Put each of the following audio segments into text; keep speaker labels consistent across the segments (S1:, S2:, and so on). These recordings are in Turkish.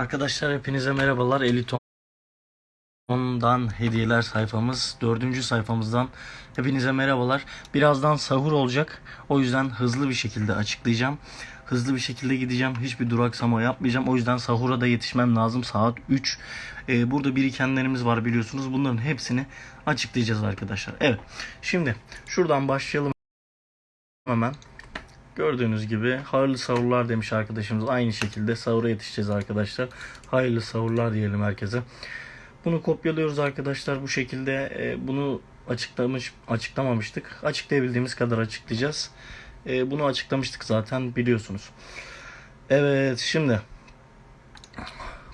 S1: Arkadaşlar hepinize merhabalar. Eliton'dan hediyeler sayfamız. Dördüncü sayfamızdan hepinize merhabalar. Birazdan sahur olacak. O yüzden hızlı bir şekilde açıklayacağım. Hızlı bir şekilde gideceğim. Hiçbir duraksama yapmayacağım. O yüzden sahura da yetişmem lazım. Saat 3. Ee, burada birikenlerimiz var biliyorsunuz. Bunların hepsini açıklayacağız arkadaşlar. Evet. Şimdi şuradan başlayalım hemen. Gördüğünüz gibi hayırlı sahurlar demiş arkadaşımız. Aynı şekilde sahura yetişeceğiz arkadaşlar. Hayırlı sahurlar diyelim herkese. Bunu kopyalıyoruz arkadaşlar bu şekilde. E, bunu açıklamış açıklamamıştık. Açıklayabildiğimiz kadar açıklayacağız. E, bunu açıklamıştık zaten biliyorsunuz. Evet şimdi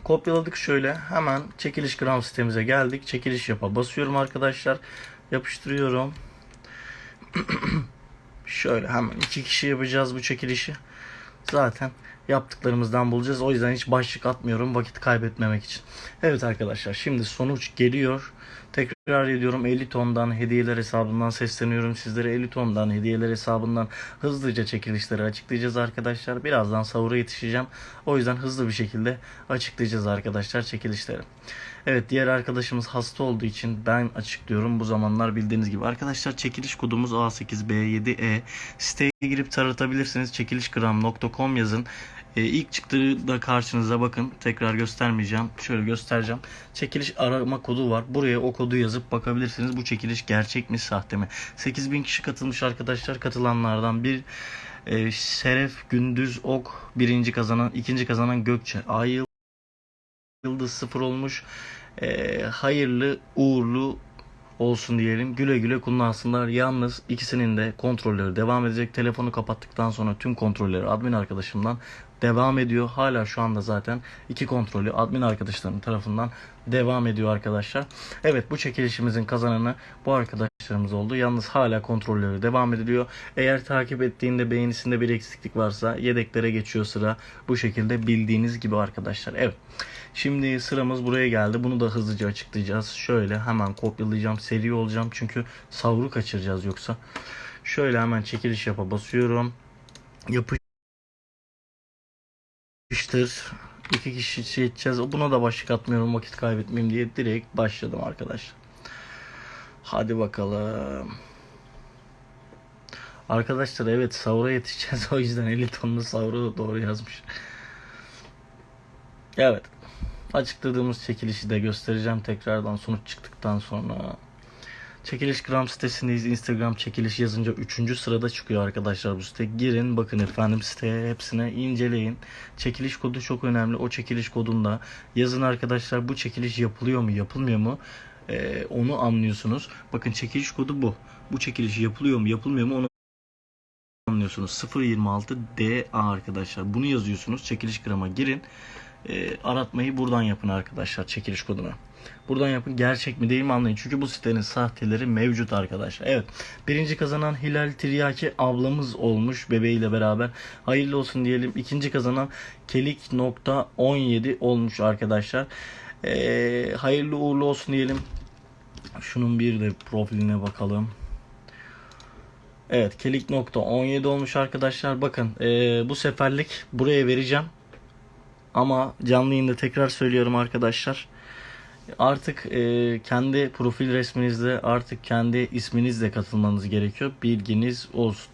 S1: kopyaladık şöyle. Hemen çekiliş gram sitemize geldik. Çekiliş yapa basıyorum arkadaşlar. Yapıştırıyorum. Şöyle hemen iki kişi yapacağız bu çekilişi. Zaten yaptıklarımızdan bulacağız. O yüzden hiç başlık atmıyorum vakit kaybetmemek için. Evet arkadaşlar şimdi sonuç geliyor. Tekrar ediyorum 50 tondan hediyeler hesabından sesleniyorum sizlere 50 tondan hediyeler hesabından hızlıca çekilişleri açıklayacağız arkadaşlar. Birazdan sahura yetişeceğim. O yüzden hızlı bir şekilde açıklayacağız arkadaşlar çekilişleri. Evet diğer arkadaşımız hasta olduğu için ben açıklıyorum bu zamanlar bildiğiniz gibi. Arkadaşlar çekiliş kodumuz A8B7E. Siteye girip taratabilirsiniz. Çekilişgram.com yazın. Ee, ilk çıktığı da karşınıza bakın. Tekrar göstermeyeceğim. Şöyle göstereceğim. Çekiliş arama kodu var. Buraya o kodu yazıp bakabilirsiniz. Bu çekiliş gerçek mi sahte mi? 8000 kişi katılmış arkadaşlar. Katılanlardan bir e, Şeref Gündüz Ok birinci kazanan, ikinci kazanan Gökçe Ay Yıldız sıfır olmuş. Ee, hayırlı uğurlu olsun diyelim. Güle güle kullansınlar. Yalnız ikisinin de kontrolleri devam edecek. Telefonu kapattıktan sonra tüm kontrolleri admin arkadaşımdan devam ediyor. Hala şu anda zaten iki kontrolü admin arkadaşlarım tarafından devam ediyor arkadaşlar. Evet bu çekilişimizin kazananı bu arkadaşlarımız oldu. Yalnız hala kontrolleri devam ediliyor. Eğer takip ettiğinde beğenisinde bir eksiklik varsa yedeklere geçiyor sıra. Bu şekilde bildiğiniz gibi arkadaşlar. Evet. Şimdi sıramız buraya geldi. Bunu da hızlıca açıklayacağız. Şöyle hemen kopyalayacağım. Seri olacağım. Çünkü savru kaçıracağız yoksa. Şöyle hemen çekiliş yapa basıyorum. Yapıştır. İki kişi seçeceğiz. Buna da başlık atmıyorum vakit kaybetmeyeyim diye direkt başladım arkadaşlar. Hadi bakalım. Arkadaşlar evet sahura yetişeceğiz. O yüzden 50 tonlu sahuru doğru yazmış. Evet. Açıkladığımız çekilişi de göstereceğim tekrardan sonuç çıktıktan sonra. Çekiliş gram sitesindeyiz. Instagram çekiliş yazınca 3. sırada çıkıyor arkadaşlar bu site. Girin bakın efendim siteye hepsine inceleyin. Çekiliş kodu çok önemli. O çekiliş kodunda yazın arkadaşlar bu çekiliş yapılıyor mu yapılmıyor mu? Ee, onu anlıyorsunuz. Bakın çekiliş kodu bu. Bu çekiliş yapılıyor mu yapılmıyor mu onu anlıyorsunuz. 026 DA arkadaşlar. Bunu yazıyorsunuz. Çekiliş grama girin. Ee, aratmayı buradan yapın arkadaşlar çekiliş koduna. Buradan yapın gerçek mi değil mi anlayın. Çünkü bu sitenin sahteleri mevcut arkadaşlar. Evet. Birinci kazanan Hilal Tiryaki ablamız olmuş bebeğiyle beraber. Hayırlı olsun diyelim. İkinci kazanan Kelik.17 olmuş arkadaşlar. Ee, hayırlı uğurlu olsun diyelim. Şunun bir de profiline bakalım. Evet Kelik.17 olmuş arkadaşlar. Bakın ee, bu seferlik buraya vereceğim. Ama canlı yayında tekrar söylüyorum arkadaşlar. Artık e, kendi profil resminizle artık kendi isminizle katılmanız gerekiyor. Bilginiz olsun.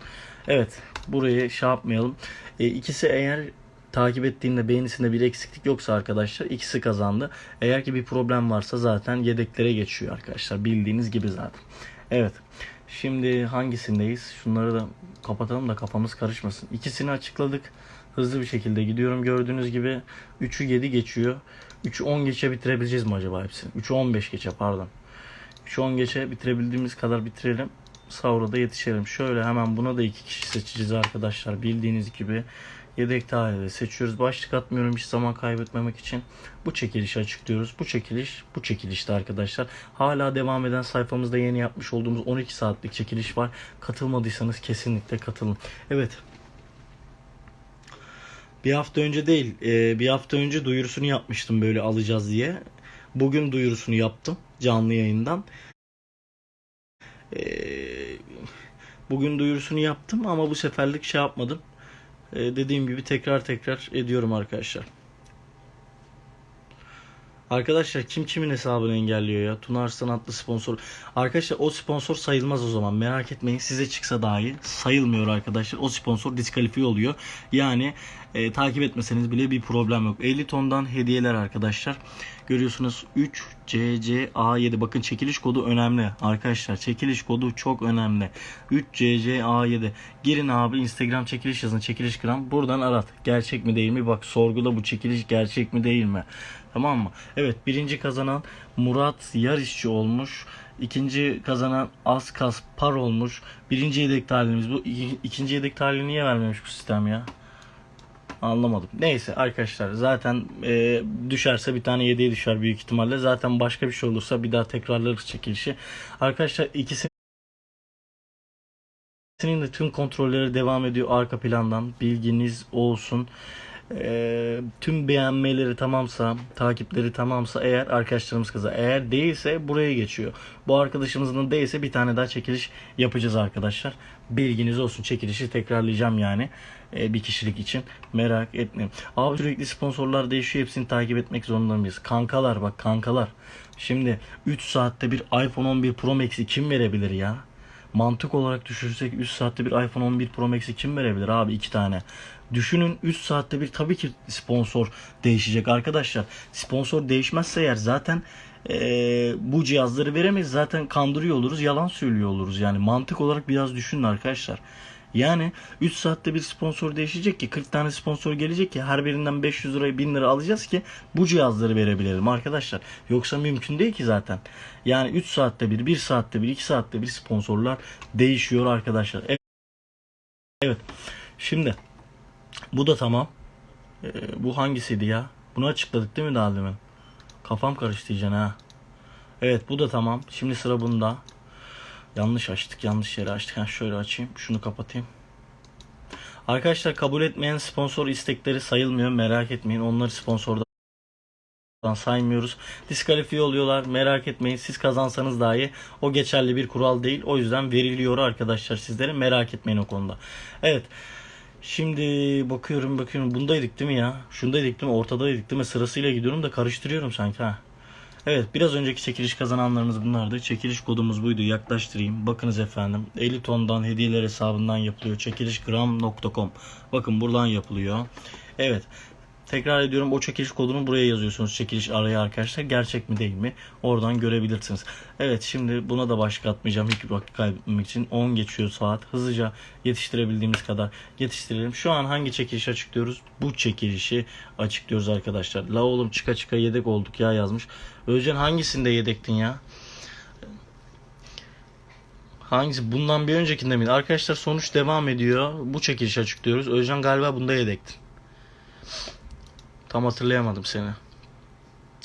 S1: Evet burayı şey yapmayalım. E, ikisi eğer takip ettiğinde beğenisinde bir eksiklik yoksa arkadaşlar ikisi kazandı. Eğer ki bir problem varsa zaten yedeklere geçiyor arkadaşlar. Bildiğiniz gibi zaten. Evet. Şimdi hangisindeyiz? Şunları da kapatalım da kafamız karışmasın. İkisini açıkladık. Hızlı bir şekilde gidiyorum. Gördüğünüz gibi 3'ü 7 geçiyor. 3'ü 10 geçe bitirebileceğiz mi acaba hepsini? 3'ü 15 geçe pardon. 3'ü 10 geçe bitirebildiğimiz kadar bitirelim. Sahura da yetişelim. Şöyle hemen buna da iki kişi seçeceğiz arkadaşlar. Bildiğiniz gibi yedek tarihte seçiyoruz. Başlık atmıyorum hiç zaman kaybetmemek için. Bu çekilişi açıklıyoruz. Bu çekiliş bu çekilişte arkadaşlar. Hala devam eden sayfamızda yeni yapmış olduğumuz 12 saatlik çekiliş var. Katılmadıysanız kesinlikle katılın. Evet bir hafta önce değil, e, bir hafta önce duyurusunu yapmıştım böyle alacağız diye. Bugün duyurusunu yaptım canlı yayından. E, bugün duyurusunu yaptım ama bu seferlik şey yapmadım. E, dediğim gibi tekrar tekrar ediyorum arkadaşlar. Arkadaşlar kim kimin hesabını engelliyor ya? Tuna Arslan sponsor. Arkadaşlar o sponsor sayılmaz o zaman. Merak etmeyin size çıksa dahi sayılmıyor arkadaşlar. O sponsor diskalifiye oluyor. Yani e, takip etmeseniz bile bir problem yok. 50 tondan hediyeler arkadaşlar. Görüyorsunuz 3 CCA7 bakın çekiliş kodu önemli arkadaşlar çekiliş kodu çok önemli 3 CCA7 girin abi Instagram çekiliş yazın çekiliş gram buradan arat gerçek mi değil mi bak sorgula bu çekiliş gerçek mi değil mi tamam mı evet birinci kazanan Murat Yarışçı olmuş İkinci kazanan Askas Par olmuş. Birinci yedek talihimiz bu. İki- ikinci yedek talihi niye vermemiş bu sistem ya? Anlamadım. Neyse arkadaşlar zaten e, düşerse bir tane 7'ye düşer büyük ihtimalle. Zaten başka bir şey olursa bir daha tekrarlarız çekilişi. Arkadaşlar ikisinin de tüm kontrolleri devam ediyor arka plandan. Bilginiz olsun. E, tüm beğenmeleri tamamsa, takipleri tamamsa eğer arkadaşlarımız kıza. Eğer değilse buraya geçiyor. Bu arkadaşımızın değilse bir tane daha çekiliş yapacağız arkadaşlar. Bilginiz olsun. Çekilişi tekrarlayacağım yani. E, bir kişilik için. Merak etmeyin. Abi sürekli sponsorlar değişiyor. Hepsini takip etmek zorunda mıyız? Kankalar bak kankalar. Şimdi 3 saatte bir iPhone 11 Pro Max'i kim verebilir ya? Mantık olarak düşünürsek 3 saatte bir iPhone 11 Pro Max'i kim verebilir abi 2 tane? Düşünün 3 saatte bir tabii ki sponsor değişecek arkadaşlar. Sponsor değişmezse eğer zaten eee, bu cihazları veremeyiz. Zaten kandırıyor oluruz, yalan söylüyor oluruz. Yani mantık olarak biraz düşünün arkadaşlar. Yani 3 saatte bir sponsor değişecek ki 40 tane sponsor gelecek ki her birinden 500 lirayı 1000 lira alacağız ki bu cihazları verebilelim arkadaşlar. Yoksa mümkün değil ki zaten. Yani 3 saatte bir, 1 saatte bir, 2 saatte bir sponsorlar değişiyor arkadaşlar. Evet. Evet. Şimdi bu da tamam. Ee, bu hangisiydi ya? Bunu açıkladık değil mi daha demin? Kafam karıştı ha. Evet bu da tamam. Şimdi sıra bunda. Yanlış açtık. Yanlış yere açtık. Ha, şöyle açayım. Şunu kapatayım. Arkadaşlar kabul etmeyen sponsor istekleri sayılmıyor. Merak etmeyin. Onları sponsordan saymıyoruz. Diskalifiye oluyorlar. Merak etmeyin. Siz kazansanız dahi o geçerli bir kural değil. O yüzden veriliyor arkadaşlar sizlere. Merak etmeyin o konuda. Evet. Şimdi bakıyorum bakıyorum. Bundaydık değil mi ya? Şundaydık değil mi? Ortadaydık değil mi? Sırasıyla gidiyorum da karıştırıyorum sanki ha. Evet biraz önceki çekiliş kazananlarımız bunlardı. Çekiliş kodumuz buydu. Yaklaştırayım. Bakınız efendim. 50 tondan hediyeler hesabından yapılıyor. Çekilişgram.com Bakın buradan yapılıyor. Evet. Tekrar ediyorum o çekiliş kodunu buraya yazıyorsunuz. Çekiliş araya arkadaşlar. Gerçek mi değil mi? Oradan görebilirsiniz. Evet şimdi buna da başlık atmayacağım. Hiç vakit kaybetmemek için. 10 geçiyor saat. Hızlıca yetiştirebildiğimiz kadar yetiştirelim. Şu an hangi çekilişi açıklıyoruz? Bu çekilişi açıklıyoruz arkadaşlar. La oğlum çıka çıka yedek olduk ya yazmış. Özcan hangisinde yedektin ya? Hangisi? Bundan bir öncekinde miydi? Arkadaşlar sonuç devam ediyor. Bu çekilişi açıklıyoruz. Özcan galiba bunda yedektin. Tam hatırlayamadım seni.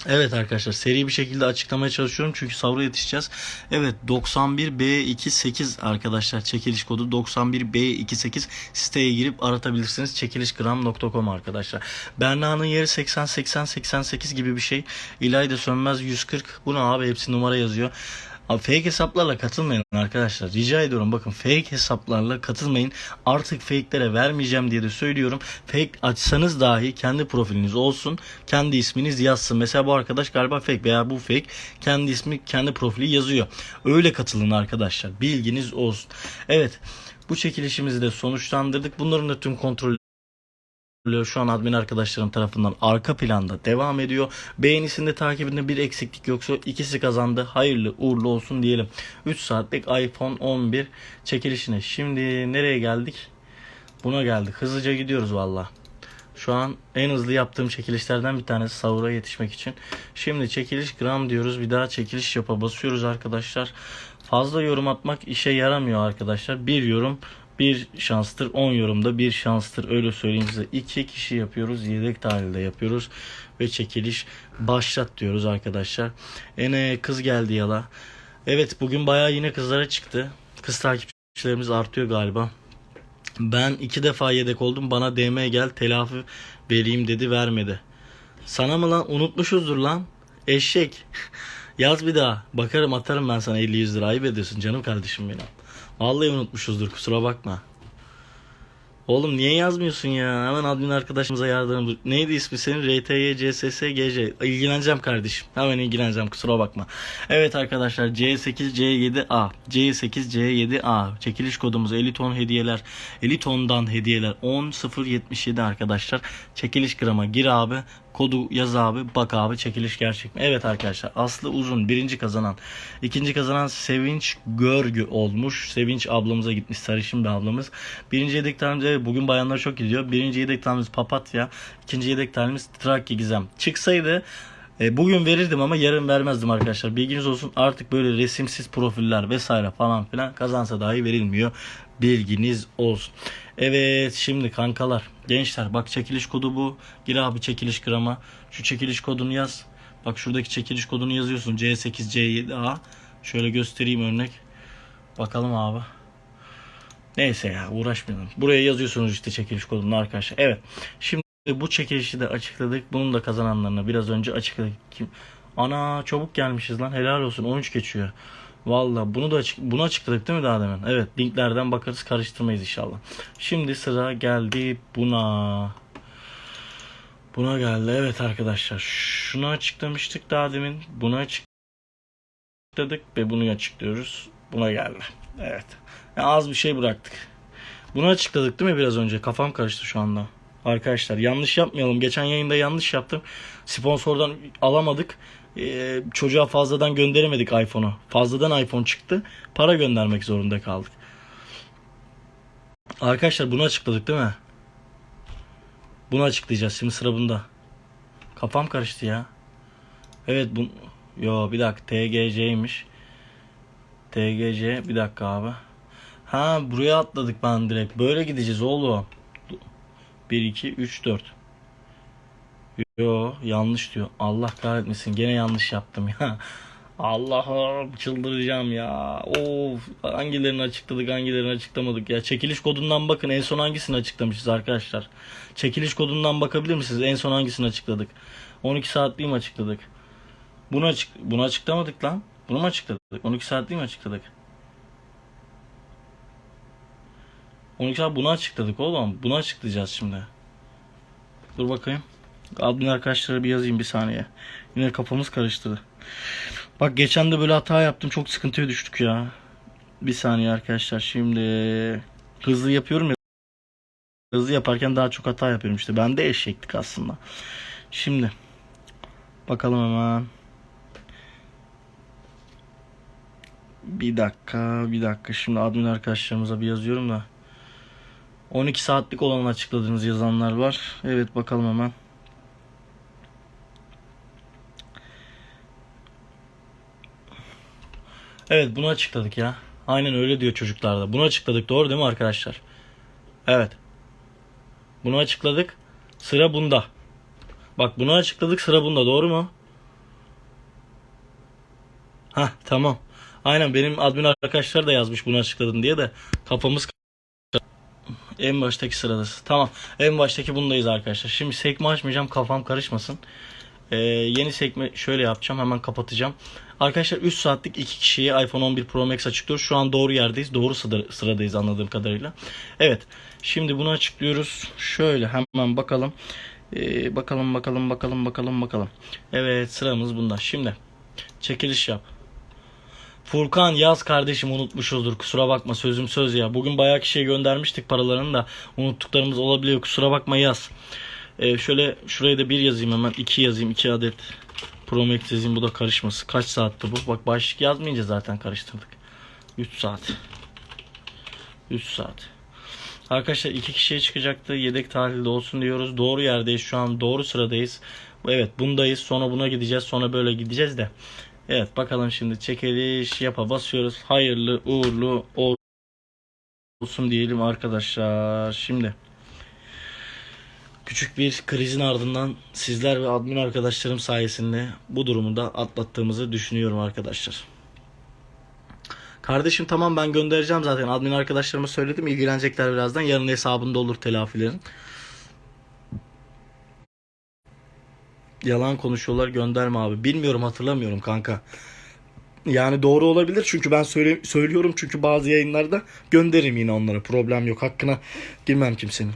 S1: Evet arkadaşlar seri bir şekilde açıklamaya çalışıyorum çünkü savra yetişeceğiz. Evet 91B28 arkadaşlar çekiliş kodu 91B28 siteye girip aratabilirsiniz. Çekilişgram.com arkadaşlar. Berna'nın yeri 80 80 88 gibi bir şey. İlayda Sönmez 140. Bu ne abi hepsi numara yazıyor. Abi fake hesaplarla katılmayın arkadaşlar. Rica ediyorum bakın fake hesaplarla katılmayın. Artık fake'lere vermeyeceğim diye de söylüyorum. Fake açsanız dahi kendi profiliniz olsun. Kendi isminiz yazsın. Mesela bu arkadaş galiba fake veya bu fake. Kendi ismi kendi profili yazıyor. Öyle katılın arkadaşlar. Bilginiz olsun. Evet. Bu çekilişimizi de sonuçlandırdık. Bunların da tüm kontrol şu an admin arkadaşlarım tarafından arka planda devam ediyor. Beğenisinde takibinde bir eksiklik yoksa ikisi kazandı. Hayırlı uğurlu olsun diyelim. 3 saatlik iPhone 11 çekilişine. Şimdi nereye geldik? Buna geldik. Hızlıca gidiyoruz valla. Şu an en hızlı yaptığım çekilişlerden bir tanesi sahura yetişmek için. Şimdi çekiliş gram diyoruz. Bir daha çekiliş yapa basıyoruz arkadaşlar. Fazla yorum atmak işe yaramıyor arkadaşlar. Bir yorum bir şanstır. 10 yorumda bir şanstır. Öyle söyleyeyim size. 2 kişi yapıyoruz. Yedek tarihte yapıyoruz. Ve çekiliş başlat diyoruz arkadaşlar. Ene kız geldi yala. Evet bugün bayağı yine kızlara çıktı. Kız takipçilerimiz artıyor galiba. Ben iki defa yedek oldum. Bana DM gel telafi vereyim dedi vermedi. Sana mı lan? Unutmuşuzdur lan. Eşek. Yaz bir daha. Bakarım atarım ben sana 50-100 lira. Ayıp ediyorsun canım kardeşim benim. Vallahi unutmuşuzdur kusura bakma. Oğlum niye yazmıyorsun ya? Hemen admin arkadaşımıza yardım. Neydi ismi senin? RTY, CSS, GC. İlgileneceğim kardeşim. Hemen ilgileneceğim kusura bakma. Evet arkadaşlar C8, C7A. C8, C7A. Çekiliş kodumuz 50 ton hediyeler. 50 tondan hediyeler 10.077 arkadaşlar. Çekiliş grama gir abi. Kodu yaz abi bak abi çekiliş gerçek mi? Evet arkadaşlar Aslı Uzun birinci kazanan. ikinci kazanan Sevinç Görgü olmuş. Sevinç ablamıza gitmiş sarışın bir ablamız. Birinci yedek tanemiz bugün bayanlar çok gidiyor. Birinci yedek tanemiz Papatya. ikinci yedek tanemiz Trakya Gizem. Çıksaydı e, bugün verirdim ama yarın vermezdim arkadaşlar. Bilginiz olsun artık böyle resimsiz profiller vesaire falan filan kazansa dahi verilmiyor. Bilginiz olsun. Evet şimdi kankalar gençler bak çekiliş kodu bu. Gir abi çekiliş grama. Şu çekiliş kodunu yaz. Bak şuradaki çekiliş kodunu yazıyorsun. C8 C7A. Şöyle göstereyim örnek. Bakalım abi. Neyse ya uğraşmayalım. Buraya yazıyorsunuz işte çekiliş kodunu arkadaşlar. Evet. Şimdi bu çekilişi de açıkladık. Bunun da kazananlarına biraz önce açıkladık. Kim? Ana çabuk gelmişiz lan. Helal olsun. 13 geçiyor. Valla bunu da açık, bunu açıkladık değil mi daha demin? Evet linklerden bakarız karıştırmayız inşallah. Şimdi sıra geldi buna. Buna geldi evet arkadaşlar. Şunu açıklamıştık daha demin. Bunu açıkladık ve bunu açıklıyoruz. Buna geldi. Evet. Ya az bir şey bıraktık. Bunu açıkladık değil mi biraz önce? Kafam karıştı şu anda. Arkadaşlar yanlış yapmayalım. Geçen yayında yanlış yaptım. Sponsordan alamadık. Ee, çocuğa fazladan gönderemedik iPhone'u. Fazladan iPhone çıktı. Para göndermek zorunda kaldık. Arkadaşlar bunu açıkladık değil mi? Bunu açıklayacağız. Şimdi sıra bunda. Kafam karıştı ya. Evet bu Yo bir dakika TGC'ymiş. TGC bir dakika abi. Ha buraya atladık ben direkt. Böyle gideceğiz oğlum. 1 2 3 4. Yo yanlış diyor. Allah kahretmesin gene yanlış yaptım ya. Allah'ım çıldıracağım ya. Of hangilerini açıkladık hangilerini açıklamadık ya. Çekiliş kodundan bakın en son hangisini açıklamışız arkadaşlar. Çekiliş kodundan bakabilir misiniz? En son hangisini açıkladık? 12 saatliği mi açıkladık? Bunu açık bunu açıklamadık lan. Bunu mu açıkladık? 12 saatliği mi açıkladık? 12 saat bunu açıkladık oğlum. Bunu açıklayacağız şimdi. Dur bakayım. Admin arkadaşlara bir yazayım bir saniye. Yine kafamız karıştı. Bak geçen de böyle hata yaptım. Çok sıkıntıya düştük ya. Bir saniye arkadaşlar. Şimdi hızlı yapıyorum ya. Hızlı yaparken daha çok hata yapıyorum işte. Ben de eşektik aslında. Şimdi bakalım hemen. Bir dakika, bir dakika. Şimdi admin arkadaşlarımıza bir yazıyorum da. 12 saatlik olan açıkladığınız yazanlar var. Evet bakalım hemen. Evet bunu açıkladık ya. Aynen öyle diyor çocuklar da. Bunu açıkladık doğru değil mi arkadaşlar? Evet. Bunu açıkladık. Sıra bunda. Bak bunu açıkladık sıra bunda doğru mu? Ha tamam. Aynen benim admin arkadaşlar da yazmış bunu açıkladın diye de kafamız en baştaki sıradasın. Tamam. En baştaki bundayız arkadaşlar. Şimdi sekme açmayacağım kafam karışmasın. Ee, yeni sekme şöyle yapacağım. Hemen kapatacağım. Arkadaşlar 3 saatlik 2 kişiye iPhone 11 Pro Max açıklıyoruz. Şu an doğru yerdeyiz. Doğru sıra- sıradayız anladığım kadarıyla. Evet. Şimdi bunu açıklıyoruz. Şöyle hemen bakalım. Ee, bakalım bakalım bakalım bakalım bakalım. Evet sıramız bunda. Şimdi çekiliş yap. Furkan yaz kardeşim unutmuşuzdur kusura bakma sözüm söz ya. Bugün bayağı kişiye göndermiştik paralarını da unuttuklarımız olabiliyor kusura bakma yaz. Ee, şöyle şuraya da bir yazayım hemen iki yazayım iki adet Pro Max yazayım bu da karışması. Kaç saatte bu? Bak başlık yazmayınca zaten karıştırdık. 3 saat. 3 saat. Arkadaşlar iki kişiye çıkacaktı. Yedek tahlilde olsun diyoruz. Doğru yerdeyiz şu an. Doğru sıradayız. Evet bundayız. Sonra buna gideceğiz. Sonra böyle gideceğiz de. Evet bakalım şimdi çekiliş yapa basıyoruz. Hayırlı uğurlu olsun diyelim arkadaşlar. Şimdi küçük bir krizin ardından sizler ve admin arkadaşlarım sayesinde bu durumu da atlattığımızı düşünüyorum arkadaşlar. Kardeşim tamam ben göndereceğim zaten. Admin arkadaşlarıma söyledim. ilgilenecekler birazdan. Yarın hesabında olur telafilerin. Yalan konuşuyorlar gönderme abi. Bilmiyorum hatırlamıyorum kanka. Yani doğru olabilir çünkü ben söyle, söylüyorum çünkü bazı yayınlarda gönderirim yine onlara problem yok hakkına girmem kimsenin.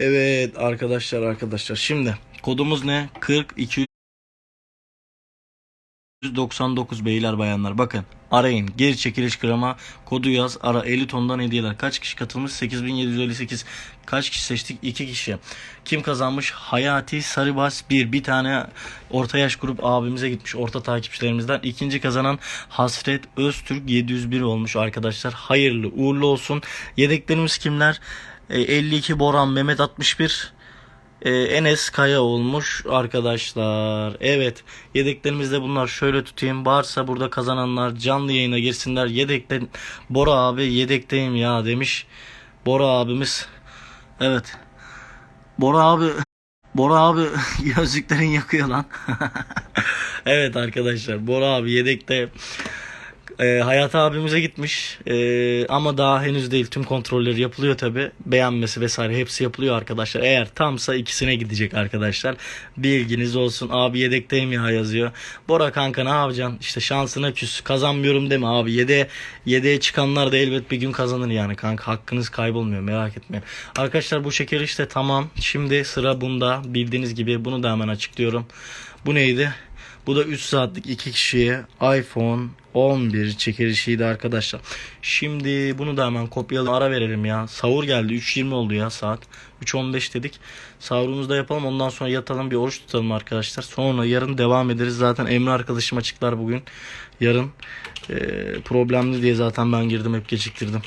S1: Evet arkadaşlar arkadaşlar. Şimdi kodumuz ne? 40 299 beyler bayanlar. Bakın arayın. Geri çekiliş grama kodu yaz. Ara. 50 tondan hediyeler. Kaç kişi katılmış? 8758 kaç kişi seçtik? 2 kişi. Kim kazanmış? Hayati Sarıbas 1 bir tane orta yaş grup abimize gitmiş. Orta takipçilerimizden. İkinci kazanan Hasret Öztürk 701 olmuş arkadaşlar. Hayırlı uğurlu olsun. Yedeklerimiz kimler E, 52 Boran Mehmet 61 ee, Enes Kaya olmuş arkadaşlar. Evet yedeklerimizde bunlar şöyle tutayım. Varsa burada kazananlar canlı yayına girsinler. Yedekte Bora abi yedekteyim ya demiş. Bora abimiz. Evet. Bora abi Bora abi gözlüklerin yakıyor lan. evet arkadaşlar Bora abi yedekte e, Hayat abimize gitmiş. E, ama daha henüz değil. Tüm kontrolleri yapılıyor tabi beğenmesi vesaire hepsi yapılıyor arkadaşlar. Eğer tamsa ikisine gidecek arkadaşlar. Bilginiz olsun. Abi yedekteyim ya yazıyor. Bora kanka ne yapacaksın? İşte şansına küs. Kazanmıyorum deme abi. Yedeğe, yedeğe çıkanlar da elbet bir gün kazanır yani kanka. Hakkınız kaybolmuyor. Merak etmeyin. Arkadaşlar bu şeker işte tamam. Şimdi sıra bunda. Bildiğiniz gibi bunu da hemen açıklıyorum. Bu neydi? Bu da 3 saatlik 2 kişiye iPhone 11 çekilişiydi arkadaşlar. Şimdi bunu da hemen kopyalayalım ara verelim ya. Sahur geldi 3.20 oldu ya saat. 3.15 dedik. Sahurumuzu da yapalım ondan sonra yatalım bir oruç tutalım arkadaşlar. Sonra yarın devam ederiz. Zaten Emre arkadaşım açıklar bugün. Yarın e, problemli diye zaten ben girdim hep geciktirdim.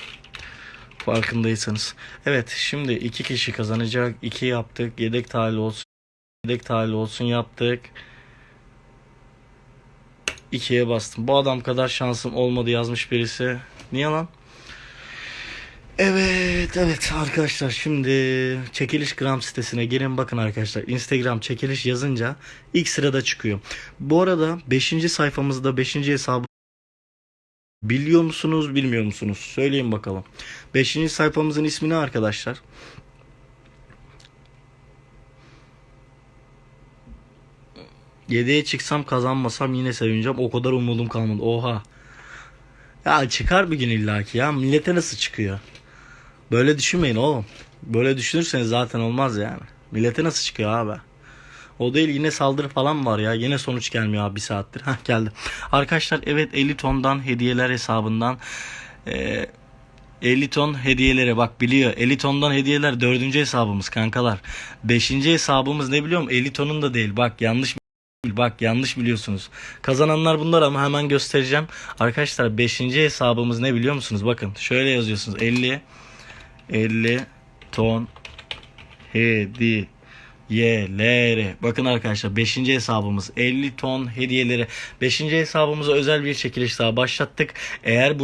S1: Farkındaysanız. Evet şimdi iki kişi kazanacak. 2 yaptık. Yedek tahil olsun. Yedek tahil olsun yaptık. 2'ye bastım. Bu adam kadar şansım olmadı yazmış birisi. Niye lan? Evet evet arkadaşlar şimdi çekiliş gram sitesine gelin bakın arkadaşlar Instagram çekiliş yazınca ilk sırada çıkıyor. Bu arada 5. sayfamızda 5. hesabı biliyor musunuz bilmiyor musunuz? Söyleyin bakalım. 5. sayfamızın ismi ne arkadaşlar? Yediye çıksam kazanmasam yine sevineceğim. O kadar umudum kalmadı. Oha. Ya çıkar bir gün illaki ya. Millete nasıl çıkıyor? Böyle düşünmeyin oğlum. Böyle düşünürseniz zaten olmaz yani. Millete nasıl çıkıyor abi? O değil yine saldırı falan var ya. Yine sonuç gelmiyor abi bir saattir. Hah geldi. Arkadaşlar evet 50 tondan hediyeler hesabından e, 50 ton hediyelere bak biliyor. 50 tondan hediyeler dördüncü hesabımız kankalar. Beşinci hesabımız ne biliyor musun? 50 tonun da değil. Bak yanlış Bak yanlış biliyorsunuz. Kazananlar bunlar ama hemen göstereceğim. Arkadaşlar 5. hesabımız ne biliyor musunuz? Bakın şöyle yazıyorsunuz. 50 50 ton hediyeleri. Bakın arkadaşlar 5. hesabımız 50 ton hediyeleri. 5. hesabımıza özel bir çekiliş daha başlattık. Eğer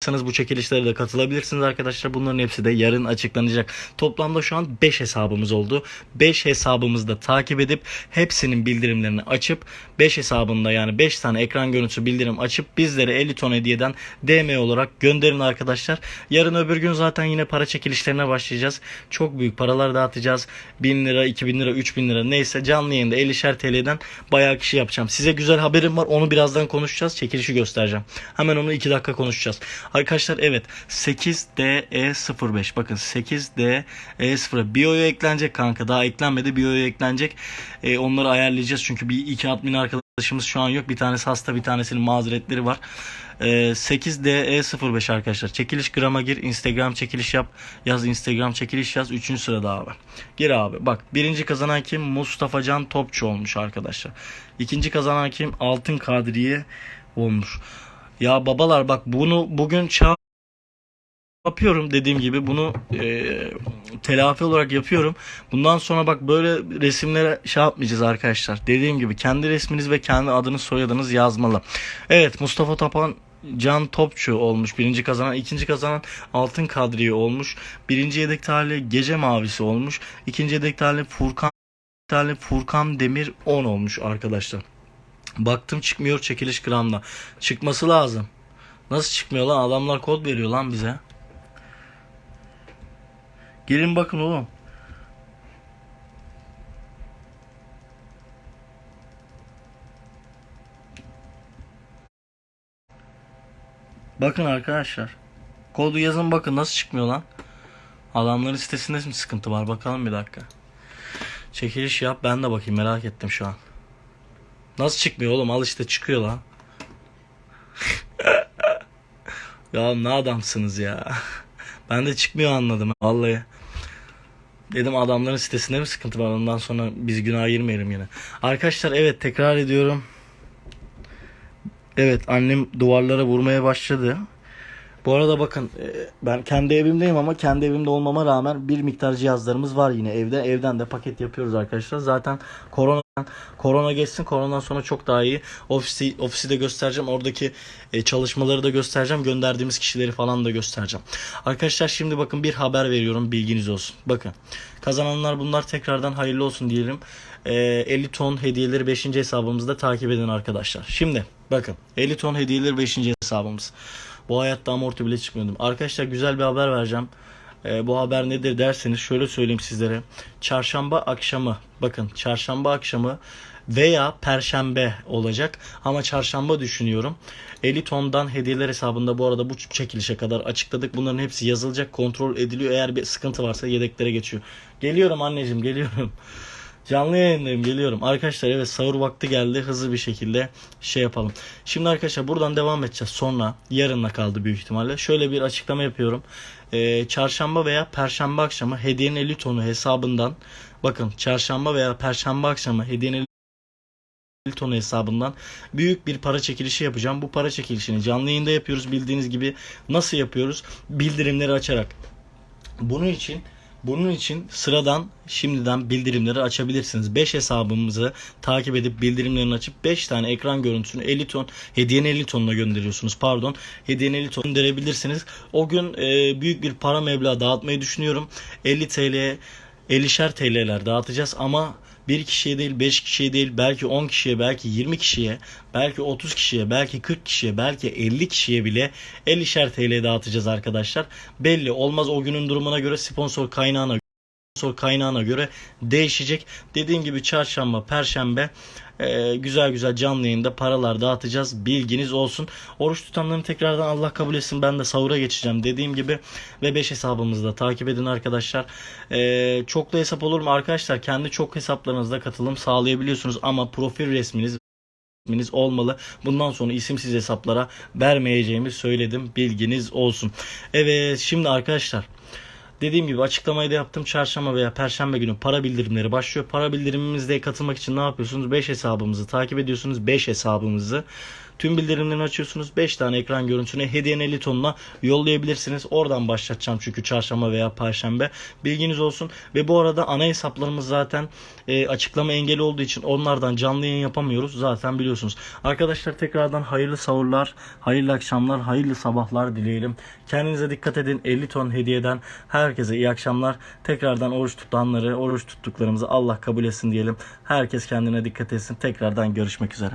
S1: bu bu çekilişlere de katılabilirsiniz arkadaşlar. Bunların hepsi de yarın açıklanacak. Toplamda şu an 5 hesabımız oldu. 5 hesabımızı da takip edip hepsinin bildirimlerini açıp 5 hesabında yani 5 tane ekran görüntüsü bildirim açıp bizlere 50 ton hediyeden DM olarak gönderin arkadaşlar. Yarın öbür gün zaten yine para çekilişlerine başlayacağız. Çok büyük paralar dağıtacağız. 1000 lira, 2000 lira, 3000 lira neyse canlı yayında 50'şer TL'den bayağı kişi yapacağım. Size güzel haberim var. Onu birazdan konuşacağız. Çekilişi göstereceğim. Hemen onu 2 dakika konuşacağız. Arkadaşlar evet 8DE05 bakın 8DE0 Bio'ya eklenecek kanka daha eklenmedi Bio'ya eklenecek ee, onları ayarlayacağız çünkü bir iki admin arkadaşımız şu an yok. Bir tanesi hasta bir tanesinin mazeretleri var. Ee, 8DE05 arkadaşlar. Çekiliş grama gir Instagram çekiliş yap yaz Instagram çekiliş yaz. 3. sırada abi gir abi. Bak birinci kazanan kim? Mustafa Can Topçu olmuş arkadaşlar. İkinci kazanan kim? Altın Kadriye olmuş. Ya babalar bak bunu bugün çağ yapıyorum dediğim gibi bunu e, telafi olarak yapıyorum. Bundan sonra bak böyle resimlere şey yapmayacağız arkadaşlar. Dediğim gibi kendi resminiz ve kendi adınız soyadınız yazmalı. Evet Mustafa Tapan Can Topçu olmuş. Birinci kazanan. ikinci kazanan Altın Kadriye olmuş. Birinci yedek tali Gece Mavisi olmuş. İkinci yedek tali Furkan tali Furkan Demir 10 olmuş arkadaşlar. Baktım çıkmıyor çekiliş gramda. Çıkması lazım. Nasıl çıkmıyor lan? Adamlar kod veriyor lan bize. Gelin bakın oğlum. Bakın arkadaşlar. Kodu yazın bakın nasıl çıkmıyor lan. Adamların sitesinde mi sıkıntı var bakalım bir dakika. Çekiliş yap ben de bakayım merak ettim şu an. Nasıl çıkmıyor oğlum al işte çıkıyor lan. ya ne adamsınız ya. Ben de çıkmıyor anladım vallahi. Dedim adamların sitesinde mi sıkıntı var ondan sonra biz günah girmeyelim yine. Arkadaşlar evet tekrar ediyorum. Evet annem duvarlara vurmaya başladı. Bu arada bakın e, ben kendi evimdeyim ama kendi evimde olmama rağmen bir miktar cihazlarımız var yine evde. Evden de paket yapıyoruz arkadaşlar. Zaten korona korona geçsin. Koronadan sonra çok daha iyi. Ofisi ofisi de göstereceğim. Oradaki e, çalışmaları da göstereceğim. Gönderdiğimiz kişileri falan da göstereceğim. Arkadaşlar şimdi bakın bir haber veriyorum. Bilginiz olsun. Bakın. Kazananlar bunlar tekrardan hayırlı olsun diyelim. E, 50 ton hediyeleri 5. hesabımızda takip edin arkadaşlar. Şimdi bakın 50 ton hediyeleri 5. hesabımız. Bu hayatta amorti bile çıkmıyordum. Arkadaşlar güzel bir haber vereceğim. Ee, bu haber nedir derseniz şöyle söyleyeyim sizlere. Çarşamba akşamı bakın çarşamba akşamı veya perşembe olacak ama çarşamba düşünüyorum. 50 tondan hediyeler hesabında bu arada bu çekilişe kadar açıkladık. Bunların hepsi yazılacak, kontrol ediliyor. Eğer bir sıkıntı varsa yedeklere geçiyor. Geliyorum anneciğim, geliyorum. Canlı yayındayım geliyorum. Arkadaşlar evet sahur vakti geldi. Hızlı bir şekilde şey yapalım. Şimdi arkadaşlar buradan devam edeceğiz. Sonra yarınla kaldı büyük ihtimalle. Şöyle bir açıklama yapıyorum. Ee, çarşamba veya perşembe akşamı hediyenin 50 tonu hesabından bakın çarşamba veya perşembe akşamı hediyenin 50 tonu hesabından büyük bir para çekilişi yapacağım. Bu para çekilişini canlı yayında yapıyoruz. Bildiğiniz gibi nasıl yapıyoruz? Bildirimleri açarak. Bunun için bunun için sıradan şimdiden bildirimleri açabilirsiniz. 5 hesabımızı takip edip bildirimlerini açıp 5 tane ekran görüntüsünü 50 ton hediyenin 50 tonuna gönderiyorsunuz. Pardon. Hediyenin 50 ton gönderebilirsiniz. O gün e, büyük bir para meblağı dağıtmayı düşünüyorum. 50 TL 50'şer TL'ler dağıtacağız ama bir kişiye değil, 5 kişiye değil, belki 10 kişiye, belki 20 kişiye, belki 30 kişiye, belki 40 kişiye, belki 50 kişiye bile 50'şer TL dağıtacağız arkadaşlar. Belli olmaz o günün durumuna göre sponsor kaynağına sponsor kaynağına göre değişecek. Dediğim gibi çarşamba, perşembe e, güzel güzel canlı yayında paralar dağıtacağız. Bilginiz olsun. Oruç tutanların tekrardan Allah kabul etsin. Ben de sahura geçeceğim dediğim gibi. Ve 5 hesabımızı da takip edin arkadaşlar. E, çoklu hesap olur mu arkadaşlar? Kendi çok hesaplarınızda katılım sağlayabiliyorsunuz. Ama profil resminiz olmalı. Bundan sonra isimsiz hesaplara vermeyeceğimi söyledim. Bilginiz olsun. Evet şimdi arkadaşlar Dediğim gibi açıklamayı da yaptım. Çarşamba veya perşembe günü para bildirimleri başlıyor. Para bildirimimizde katılmak için ne yapıyorsunuz? 5 hesabımızı takip ediyorsunuz. 5 hesabımızı Tüm bildirimlerini açıyorsunuz. 5 tane ekran görüntüsünü hediyenin 50 tonuna yollayabilirsiniz. Oradan başlatacağım çünkü çarşamba veya perşembe. Bilginiz olsun. Ve bu arada ana hesaplarımız zaten e, açıklama engeli olduğu için onlardan canlı yayın yapamıyoruz. Zaten biliyorsunuz. Arkadaşlar tekrardan hayırlı sahurlar, hayırlı akşamlar, hayırlı sabahlar dileyelim. Kendinize dikkat edin. 50 ton hediyeden herkese iyi akşamlar. Tekrardan oruç tutanları, oruç tuttuklarımızı Allah kabul etsin diyelim. Herkes kendine dikkat etsin. Tekrardan görüşmek üzere.